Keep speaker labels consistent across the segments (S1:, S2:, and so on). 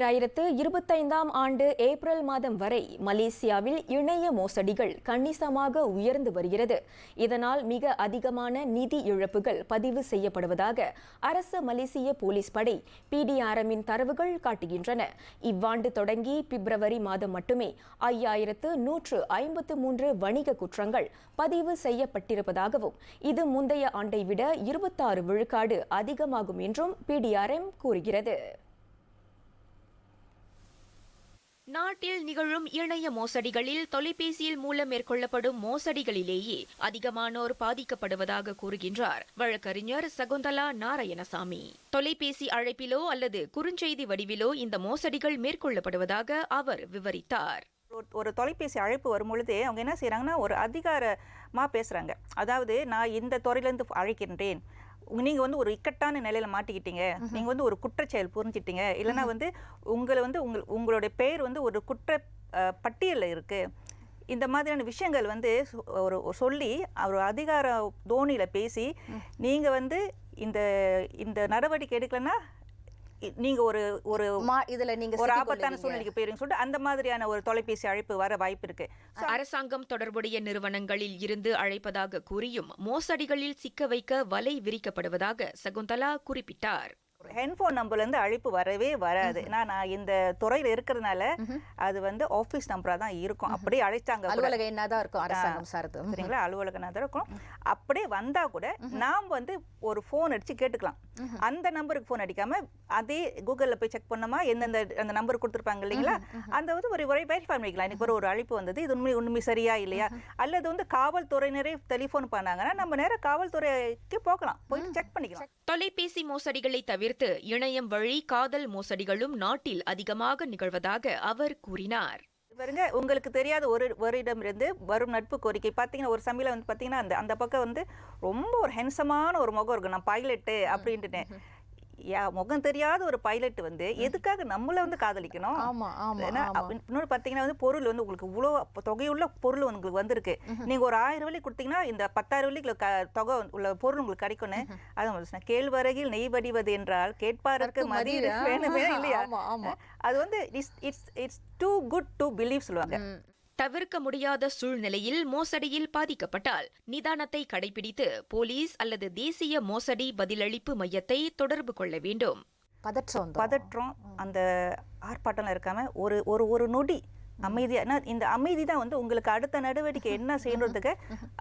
S1: இரண்டாயிரத்து இருபத்தைந்தாம் ஆண்டு ஏப்ரல் மாதம் வரை மலேசியாவில் இணைய மோசடிகள் கணிசமாக உயர்ந்து வருகிறது. இதனால் மிக அதிகமான நிதி இழப்புகள் பதிவு செய்யப்படுவதாக அரசு மலேசிய போலீஸ் படை பிடிஆர்எம்மின் தரவுகள் காட்டுகின்றன. இவ்வாண்டு தொடங்கி பிப்ரவரி மாதம் மட்டுமே ஐயாயிரத்து நூற்று ஐம்பத்து மூன்று வணிக குற்றங்கள் பதிவு செய்யப்பட்டிருப்பதாகவும் இது முந்தைய ஆண்டை விட இருபத்தாறு விழுக்காடு அதிகமாகும் என்றும் பிடிஆர்எம் கூறுகிறது.
S2: நாட்டில் நிகழும் இணைய மோசடிகளில் தொலைபேசியில் மூலம் மேற்கொள்ளப்படும் மோசடிகளிலேயே அதிகமானோர் பாதிக்கப்படுவதாக கூறுகின்றார். வழக்கறிஞர் சகுந்தலா நாராயணசாமி. தொலைபேசி அழைப்பிலோ அல்லது குறுஞ்செய்தி வடிவிலோ இந்த மோசடிகள் மேற்கொள்ளப்படுவதாக அவர் விவரித்தார்.
S3: ஒரு- ஒரு தொலைபேசி அழைப்பு வரும்பொழுது அவங்க என்ன செய்கிறாங்கன்னா ஒரு அதிகாரமாக பேசுகிறாங்க அதாவது நான் இந்த துறையிலேருந்து அழைக்கின்றேன். நீங்கள் வந்து ஒரு இக்கட்டான நிலையில் மாட்டிக்கிட்டீங்க. நீங்கள் வந்து ஒரு குற்றச்செயல் புரிஞ்சிட்டீங்க. இல்லைன்னா வந்து உங்களை வந்து உங்கள் உங்களுடைய பெயர் வந்து ஒரு குற்ற பட்டியலில் இருக்குது இந்த மாதிரியான விஷயங்கள் வந்து ஒரு சொல்லி ஒரு அதிகார தோணியில் பேசி நீங்கள் வந்து இந்த இந்த நடவடிக்கை எடுக்கலைன்னா நீங்க ஒரு ஒரு
S4: மா- இதுல நீங்க
S3: ஒரு ஆபத்தான. சூழ்நிலைக்கு போயிருங்க சொல்லிட்டு அந்த மாதிரியான ஒரு தொலைபேசி அழைப்பு வர வாய்ப்பு இருக்கு.
S2: அரசாங்கம் தொடர்புடைய நிறுவனங்களில் இருந்து அழைப்பதாக கூறியும் மோசடிகளில் சிக்க வைக்க வலை விரிக்கப்படுவதாக சகுந்தலா குறிப்பிட்டார்.
S3: ஹெட்ஃபோன் நம்பர்ல இருந்து அழைப்பு வரவே வராது. ஏன்னா நான் இந்த துறையில இருக்கிறதுனால அது வந்து ஆபீஸ் நம்பரா தான் இருக்கும். அப்படியே அழைச்சாங்க.
S4: அலுவலக எண்ணாதான் இருக்கும் அரசாங்கம் சார்ந்து.
S3: சரிங்களா? அலுவலக தான் இருக்கும். அப்படியே வந்தா கூட நாம் வந்து ஒரு ஃபோன் அடிச்சு கேட்டுக்கலாம். அந்த நம்பருக்கு ஃபோன் அடிக்காம அதே கூகுளில் போய் செக் பண்ணோமா? எந்தெந்த அந்த நம்பர் கொடுத்துருப்பாங்க இல்லைங்களா? அந்த வந்து ஒரு ஒரு வெரிஃபை பண்ணிக்கலாம். ஒரு ஒரு அழைப்பு வந்தது. இது உண்மை உண்மை சரியா இல்லையா? அல்லது வந்து காவல்துறையினரே டெலிஃபோன் பண்ணாங்கன்னா நம்ம நேரம் காவல்துறைக்கு போகலாம். போயிட்டு செக் பண்ணிக்கலாம்.
S2: தொலைபேசி மோசடிகளை தவிர்த்து இணையம் வழி காதல் மோசடிகளும் நாட்டில் அதிகமாக நிகழ்வதாக அவர் கூறினார்.
S3: பாருங்க உங்களுக்கு தெரியாத ஒரு ஒருடமிருந்து வரும் நட்பு கோரிக்கை. பார்த்தீங்கன்னா ஒரு சமையல வந்து பார்த்தீங்கன்னா அந்த அந்த பக்கம் வந்து ரொம்ப ஒரு ஹென்சமான ஒரு முகம் இருக்கும். நான் பைலட்டு அப்படின்ட்டுனேன். முகம் தெரியாத ஒரு பைலட் வந்து எதுக்காக நம்மள வந்து காதலிக்கணும் ஏன்னா, இன்னொரு பார்த்தீங்கன்னா வந்து பொருள் வந்து உங்களுக்கு இவ்வளோ அப்ப தொகையுள்ள பொருள் உங்களுக்கு வந்திருக்கு நீங்க ஒரு ஆயிரம் ரூபாய்க்கு கொடுத்தீங்கன்னா இந்த பத்தாயிரம் க- தொகை உள்ள பொருள் உங்களுக்கு கிடைக்கும்னு அது. கேழ்வரகில் நெய் வடிவது என்றால் கேட்பாருக்கு
S4: அதற்கு
S3: மதி
S4: மதி, ஆ.
S3: வேணுமே இல்லையா. அது வந்து it's it's it's too good to believe சொல்லுவாங்க.
S2: தவிர்க்க முடியாத சூழ்நிலையில் மோசடியில் பாதிக்கப்பட்டால் நிதானத்தை கடைபிடித்து போலீஸ் அல்லது தேசிய மோசடி பதிலளிப்பு மையத்தை தொடர்பு கொள்ள வேண்டும்.
S4: பதற்றம்.
S3: பதற்றம் அந்த ஆர்ப்பாட்டம்லாம் இருக்காம ஒரு ஒரு ஒரு நொடி அமைதியா ஏன்னா இந்த அமைதி தான் வந்து உங்களுக்கு அடுத்த நடவடிக்கை என்ன செய்யறதுக்கு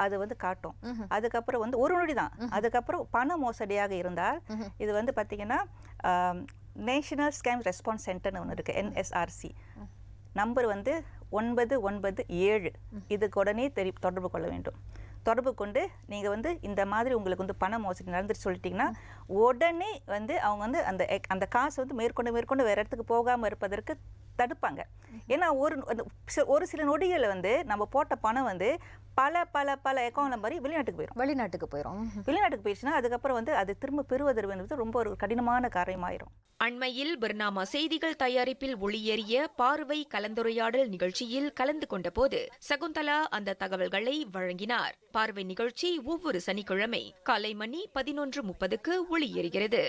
S3: அது வந்து காட்டும். அதுக்கப்புறம் வந்து ஒரு நொடி தான். அதுக்கப்புறம் பண மோசடியாக இருந்தால் இது வந்து பார்த்தீங்கன்னா நேஷனல் ஸ்கேம் ரெஸ்பான்ஸ் சென்டர்னு ஒன்று இருக்கு என்எஸ்ஆர்சி. நம்பர் வந்து ஒன்பது ஒன்பது ஏழு. இதுக்கு உடனே தெரி தொடர்பு கொள்ள வேண்டும். தொடர்பு கொண்டு நீங்கள் வந்து இந்த மாதிரி உங்களுக்கு வந்து பண மோசடி நடந்துட்டு சொல்லிட்டிங்கன்னா உடனே வந்து அவங்க வந்து அந்த அந்த காசு வந்து மேற்கொண்டு மேற்கொண்டு வேறு இடத்துக்கு போகாமல் இருப்பதற்கு தடுப்பாங்க. ஏன்னா ஒரு ஒரு சில நொடிகளில் வந்து நம்ம போட்ட பணம் வந்து பல பல பல அக்கௌண்ட் நம்பர் வெளிநாட்டுக்கு போயிடும்
S4: வெளிநாட்டுக்கு போயிரும்.
S3: வெளிநாட்டுக்கு போயிடுச்சுன்னா அதுக்கப்புறம் வந்து அது திரும்ப பெறுவதற்கு ரொம்ப ஒரு கடினமான காரியமாயிரும்.
S2: அண்மையில் பர்னாமா செய்திகள் தயாரிப்பில் ஒளியேறிய பார்வை கலந்துரையாடல் நிகழ்ச்சியில் கலந்து கொண்டபோது சகுந்தலா அந்த தகவல்களை வழங்கினார். பார்வை நிகழ்ச்சி ஒவ்வொரு சனிக்கிழமை காலை மணி பதினொன்று முப்பதுக்கு ஒளியேறுகிறது.